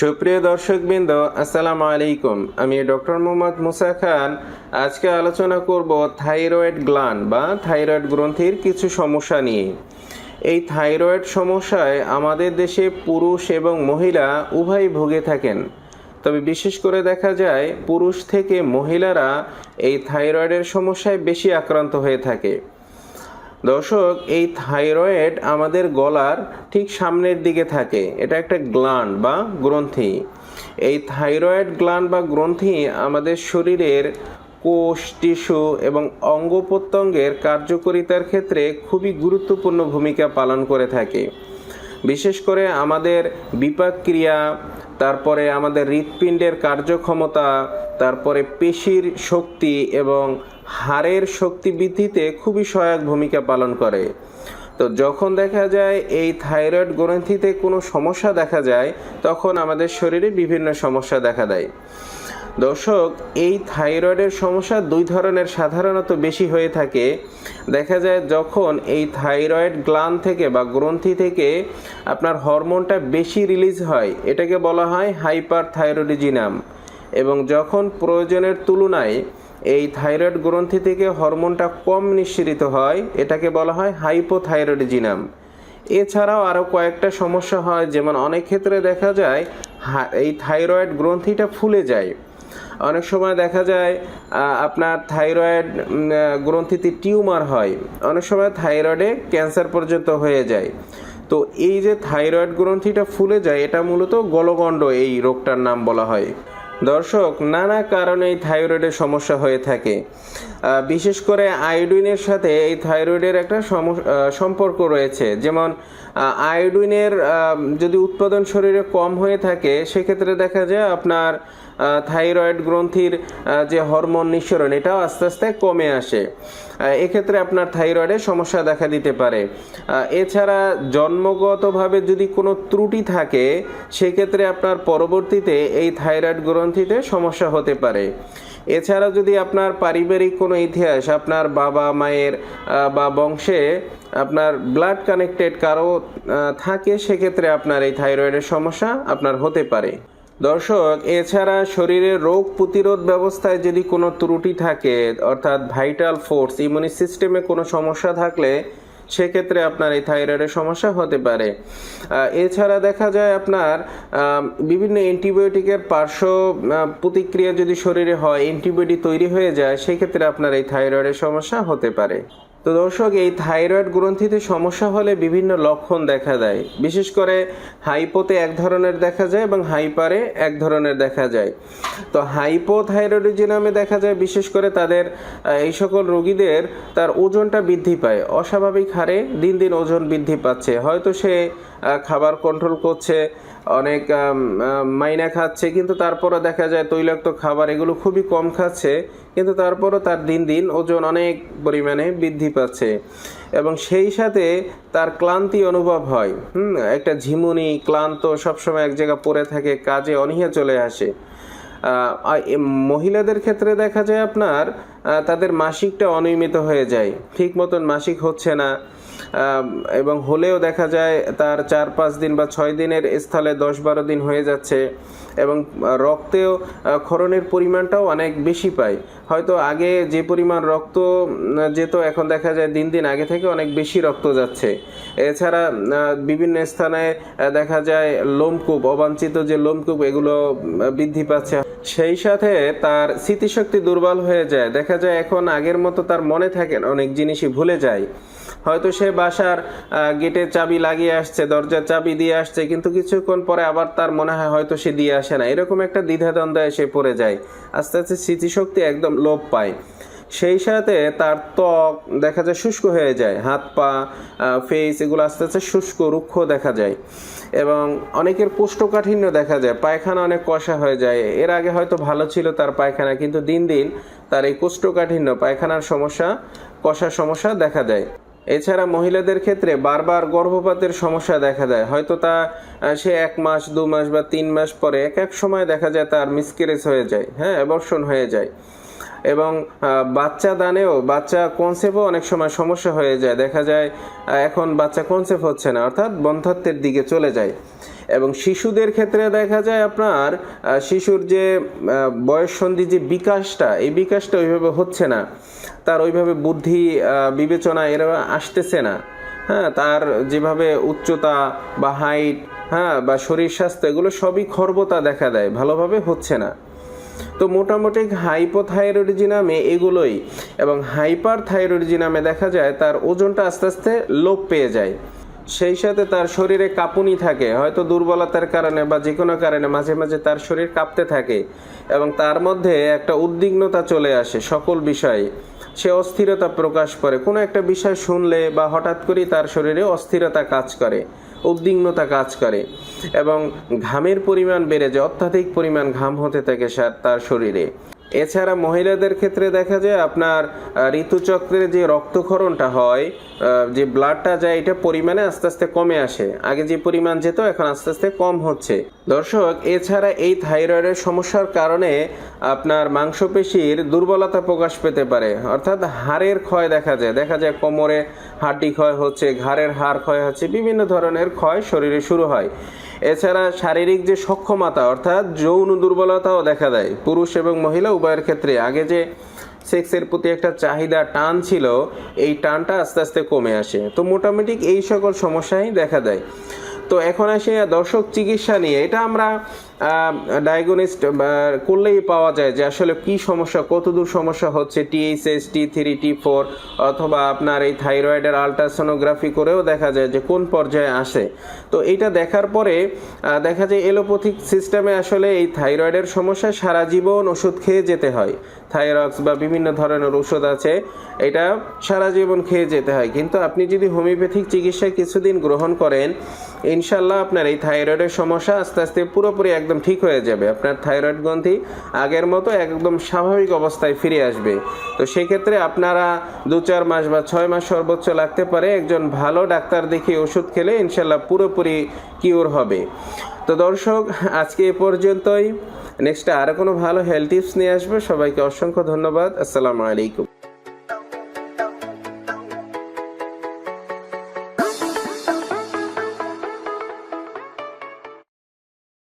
সুপ্রিয় দর্শকবৃন্দ, আসসালামু আলাইকুম। আমি ডক্টর মোহাম্মদ মুসা খান। আজকে আলোচনা করব থাইরয়েড গ্লান বা থাইরয়েড গ্রন্থির কিছু সমস্যা নিয়ে। এই থাইরয়েড সমস্যায় আমাদের দেশে পুরুষ এবং মহিলা উভয়ই ভুগে থাকেন। তবে বিশেষ করে দেখা যায়, পুরুষ থেকে মহিলারা এই থাইরয়েডের সমস্যায় বেশি আক্রান্ত হয়ে থাকে। দর্শক, এই থাইরয়েড আমাদের গলার ঠিক সামনের দিকে থাকে। এটা একটা গ্ল্যান্ড বা গ্রন্থি। এই থাইরয়েড গ্ল্যান্ড বা গ্রন্থি আমাদের শরীরের কোষ, টিস্যু এবং অঙ্গ প্রত্যঙ্গের কার্যকারিতার ক্ষেত্রে খুবই গুরুত্বপূর্ণ ভূমিকা পালন করে থাকে। বিশেষ করে আমাদের বিপাক ক্রিয়া তারপরে আমাদের হৃৎপিণ্ডের কার্যক্ষমতা, তারপরে পেশির শক্তি এবং হাড়ের শক্তি বৃদ্ধিতে খুবই সহায়ক ভূমিকা পালন করে। তো যখন দেখা যায় এই থাইরয়েড গ্রন্থিতে কোনো সমস্যা দেখা যায়, তখন আমাদের শরীরে বিভিন্ন সমস্যা দেখা দেয়। দর্শক, এই থাইরয়েডের সমস্যা দুই ধরনের সাধারণত বেশি হয়ে থাকে। দেখা যায় যখন এই থাইরয়েড গ্ল্যান্ড থেকে বা গ্রন্থি থেকে আপনার হরমোনটা বেশি রিলিজ হয়, এটাকে বলা হয় হাইপার থাইরয়েডিজিনাম এবং যখন প্রয়োজনের তুলনায় এই থাইরয়েড গ্রন্থি থেকে হরমোনটা কম নিঃসৃত হয়, এটাকে বলা হয় হাইপোথাইরয়েডিজিনাম। এছাড়াও আরও কয়েকটা সমস্যা হয়, যেমন অনেক ক্ষেত্রে দেখা যায় এই থাইরয়েড গ্রন্থিটা ফুলে যায়। অনেক সময় দেখা যায় আপনার থাইরয়েড গ্রন্থিতে টিউমার হয়। অনেক সময় থাইরয়েডে ক্যান্সার পর্যন্ত হয়ে যায়। তো এই যে থাইরয়েড গ্রন্থিটা ফুলে যায়, এটা মূলত গলগণ্ড এই রোগটার নাম বলা হয়। দর্শক, নানা কারণে থাইরয়েডের সমস্যা হয়ে থাকে। বিশেষ করে আয়োডিনের সাথে এই থাইরয়েডের একটা সম্পর্ক রয়েছে। যেমন আয়োডিনের যদি উৎপাদন শরীরে কম হয়ে থাকে, সেক্ষেত্রে দেখা যায় আপনার থাইরয়েড গ্রন্থির যে হরমোন নিঃসরণ, এটাও আস্তে আস্তে কমে আসে। এক্ষেত্রে আপনার থাইরয়েডের সমস্যা দেখা দিতে পারে। এছাড়া জন্মগতভাবে যদি কোনো ত্রুটি থাকে, সেক্ষেত্রে আপনার পরবর্তীতে এই থাইরয়েড গ্রন্থিতে সমস্যা হতে পারে। এছাড়া যদি আপনার পারিবারিক কোনো ইতিহাস, আপনার বাবা মায়ের বা বংশে আপনার ব্লাড কানেক্টেড কারও থাকে, সেক্ষেত্রে আপনার এই থাইরয়েডের সমস্যা আপনার হতে পারে। দর্শক, এছাড়া শরীরের রোগ প্রতিরোধ ব্যবস্থায় যদি কোনো ত্রুটি থাকে, অর্থাৎ ভাইটাল ফোর্স ইমিউনি সিস্টেমে কোনো সমস্যা থাকলে সেক্ষেত্রে আপনার এই থাইরয়েডের সমস্যা হতে পারে। এছাড়া দেখা যায় আপনার বিভিন্ন অ্যান্টিবায়োটিকের পার্শ্ব প্রতিক্রিয়া যদি শরীরে হয় অ্যান্টিবায়োটিক তৈরি হয়ে যায়, সেক্ষেত্রে আপনার এই থাইরয়েডের সমস্যা হতে পারে। তো দর্শক, এই থাইরয়েড গ্রন্থিতে সমস্যা হলে বিভিন্ন লক্ষণ দেখা দেয়। বিশেষ করে হাইপোতে এক ধরনের দেখা যায় এবং হাইপারে এক ধরনের দেখা যায়। তো হাইপোথাইরয়েডিজমে দেখা যায়, বিশেষ করে তাদের এই সকল রোগীদের তার ওজনটা বৃদ্ধি পায়। অস্বাভাবিক হারে দিন দিন ওজন বৃদ্ধি পাচ্ছে। হয়তো সে খাবার কন্ট্রোল করছে অনেক মাইনা খাচ্ছে, কিন্তু তারপরও দেখা যায় তৈলাক্ত খাবার এগুলো খুবই কম খাচ্ছে, কিন্তু তারপরও তার দিন দিন ওজন অনেক পরিমাণে বৃদ্ধি পাচ্ছে। এবং সেই সাথে তার ক্লান্তি অনুভব হয়। হুম, একটা ঝিমুনি, ক্লান্ত, সবসময় এক জায়গায় পড়ে থাকে, কাজে অনীহা চলে আসে। মহিলাদের ক্ষেত্রে দেখা যায় আপনার তাদের মাসিকটা অনিয়মিত হয়ে যায়। ঠিক মতন মাসিক হচ্ছে না। এবং হলেও দেখা যায় তার চার পাঁচ দিন বা ছয় দিনের স্থলে দশ বারো দিন হয়ে যাচ্ছে এবং রক্তেও ক্ষরণের পরিমাণটাও অনেক বেশি পায়। হয়তো আগে যে পরিমাণ রক্ত যেত এখন দেখা যায় দিন দিন আগে থেকে অনেক বেশি রক্ত যাচ্ছে। এছাড়া বিভিন্ন স্থানে দেখা যায় লোমকূপ অবাঞ্ছিত যে লোমকূপ এগুলো বৃদ্ধি পাচ্ছে। সেই সাথে তার স্মৃতিশক্তি দুর্বল হয়ে যায়। দেখা যায় এখন আগের মতো তার মনে থাকে না, অনেক জিনিসই ভুলে যায়। হয়তো সে বাসার গেটের চাবি লাগিয়ে আসছে, দরজার চাবি দিয়ে আসছে, কিন্তু কিছুক্ষণ পরে আবার তার মনে হয় হয়তো সে দিয়ে আসে না। এরকম একটা দ্বিধাদ্বন্দ্বে এসে পড়ে যায়। আস্তে আস্তে স্মৃতিশক্তি একদম লোপ পায়। সেই সাথে তার ত্বক দেখা যায় শুষ্ক হয়ে যায়। হাত পা ফেস এগুলো আস্তে আস্তে শুষ্ক, রুক্ষ দেখা যায়। এবং অনেকের কোষ্ঠকাঠিন্য দেখা যায়। পায়খানা অনেক কষা হয়ে যায়। এর আগে হয়তো ভালো ছিল তার পায়খানা, কিন্তু দিন দিন তার এই কোষ্ঠকাঠিন্য, পায়খানার সমস্যা, কষার সমস্যা দেখা দেয়। এছাড়া মহিলাদের ক্ষেত্রে বারবার গর্ভপাতের সমস্যা দেখা দেয়। হয়তো তা সে এক মাস, দু মাস বা তিন মাস পরে এক এক সময় দেখা যায় তার মিসকেরেজ হয়ে যায় হ্যাঁ অ্যাবর্শন হয়ে যায়। এবং বাচ্চা দানেও, বাচ্চা কনসেপও অনেক সময় সমস্যা হয়ে যায়। দেখা যায় এখন বাচ্চা কনসেপ হচ্ছে না, অর্থাৎ বন্ধত্বের দিকে চলে যায়। এবং শিশুদের ক্ষেত্রে দেখা যায় আপনার শিশুর যে বয়ঃসন্ধি যে বিকাশটা, এই বিকাশটা ওইভাবে হচ্ছে না। তার ওইভাবে বুদ্ধি বিবেচনা এরা আসতেছে না। হ্যাঁ তার যেভাবে উচ্চতা বা হাইট হ্যাঁ বা শরীর স্বাস্থ্য, এগুলো সবই খর্বতা দেখা দেয়, ভালোভাবে হচ্ছে না। তো মোটামুটি হাইপোথাইরয়েডিজিনামে এগুলোই, এবং হাইপার থাইরয়েডিজিনামে দেখা যায় তার ওজনটা আস্তে আস্তে লোপ পেয়ে যায়। সেই সাথে তার শরীরে কাঁপুনি থাকে, হয়তো দুর্বলতার কারণে বা যে কোনো কারণে মাঝে মাঝে তার শরীর কাঁপতে থাকে এবং তার মধ্যে একটা উদ্বিগ্নতা চলে আসে সকল বিষয়ে। সে অস্থিরতা প্রকাশ করে। কোনো একটা বিষয় শুনলে বা হঠাৎ করেই তার শরীরে অস্থিরতা কাজ করে, উদ্বিগ্নতা কাজ করে এবং ঘামের পরিমাণ বেড়ে যায়, অত্যাধিক পরিমাণ ঘাম হতে থাকে তার শরীরে। এছাড়া মহিলাদের ক্ষেত্রে দেখা যায় আপনার ঋতুচক্রের যে রক্তক্ষরণটা হয় যে ব্লাডটা যায়, এটা পরিমাণে আস্তে আস্তে কমে আসে। আগে যে পরিমাণ যেত, এখন আস্তে আস্তে কম হচ্ছে। দর্শক, এছাড়া এই থাইরয়েডের সমস্যার কারণে আপনার মাংসপেশির দুর্বলতা প্রকাশ পেতে পারে। অর্থাৎ হাড়ের ক্ষয় দেখা যায়। দেখা যায় কোমরে হাড্ডি ক্ষয় হচ্ছে, ঘাড়ের হাড় ক্ষয় হচ্ছে, বিভিন্ন ধরনের ক্ষয় শরীরে শুরু হয়। এছাড়া শারীরিক যে সক্ষমতা, অর্থাৎ যৌন দুর্বলতাও দেখা দেয়। পুরুষ এবং মহিলা উভয়ের ক্ষেত্রে আগে যে সেক্সের প্রতি একটা চাহিদা, টান ছিল, এই টানটা আস্তে আস্তে কমে আসে। তো মোটামুটি এই সকল সমস্যাই দেখা দেয়। তো এখন আসে দর্শক চিকিৎসা নিয়ে। এটা আমরা ডায়াগনিস্ট করলেই পাওয়া যায় যে আসলে কি সমস্যা, কতদূর সমস্যা হচ্ছে THS T three T four অথবা আপনার এই থাইরয়েডের আলট্রাসোনোগ্রাফি করেও দেখা যায় যে কোন পর্যায়ে আসে। তো এটা দেখার পরে দেখা যায় এলোপ্যাথিক সিস্টেমে আসলে এই থাইরয়েডের সমস্যা সারা জীবন ওষুধ খেয়ে যেতে হয়। থাইরক্স বা বিভিন্ন ধরনের ওষুধ আছে, এটা সারা জীবন খেয়ে যেতে হয়। কিন্তু আপনি যদি হোমিওপ্যাথিক চিকিৎসা কিছুদিন গ্রহণ করেন, ইনশাল্লাহ আপনার এই থাইরয়েডের সমস্যা আস্তে আস্তে পুরোপুরি একদম ঠিক হয়ে যাবে। আপনার থাইরয়েড গ্রন্থি আগের মতো একদম স্বাভাবিক অবস্থায় ফিরে আসবে। তো সেক্ষেত্রে আপনারা দু চার মাস বা ছয় মাস সর্বোচ্চ লাগতে পারে একজন ভালো ডাক্তার দেখিয়ে ওষুধ খেলে ইনশাল্লাহ পুরোপুরি কিওর হবে। তো দর্শক, আজকে এ পর্যন্তই। নেক্সট আরও কোনো ভালো হেলথ টিপস নিয়ে আসবে। সবাইকে অসংখ্য ধন্যবাদ। আসসালামু আলাইকুম।